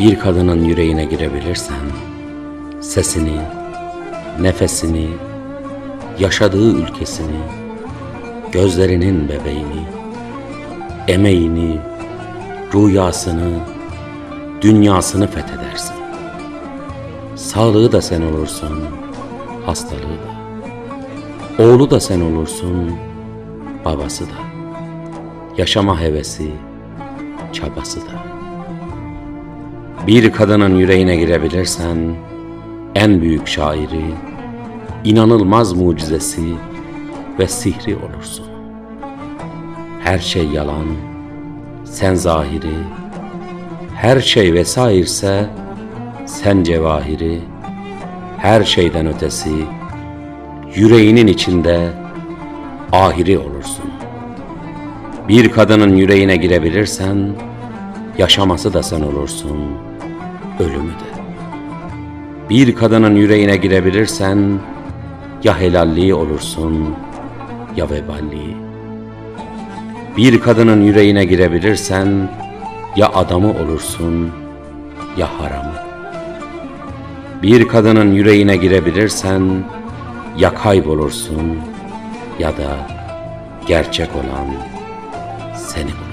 Bir kadının yüreğine girebilirsen, sesini, nefesini, yaşadığı ülkesini, gözlerinin bebeğini, emeğini, rüyasını, dünyasını fethedersin. Sağlığı da sen olursun, hastalığı da. Oğlu da sen olursun, babası da. Yaşama hevesi, çabası da. Bir kadının yüreğine girebilirsen, en büyük şairi, inanılmaz mucizesi ve sihri olursun. Her şey yalan, sen zahiri, her şey vesairse sen cevahiri, her şeyden ötesi, yüreğinin içinde ahiri olursun. Bir kadının yüreğine girebilirsen, yaşaması da sen olursun, ölümü de. Bir kadının yüreğine girebilirsen, ya helalliği olursun, ya veballiği. Bir kadının yüreğine girebilirsen, ya adamı olursun, ya haramı. Bir kadının yüreğine girebilirsen, ya kaybolursun, ya da gerçek olan seni bulur.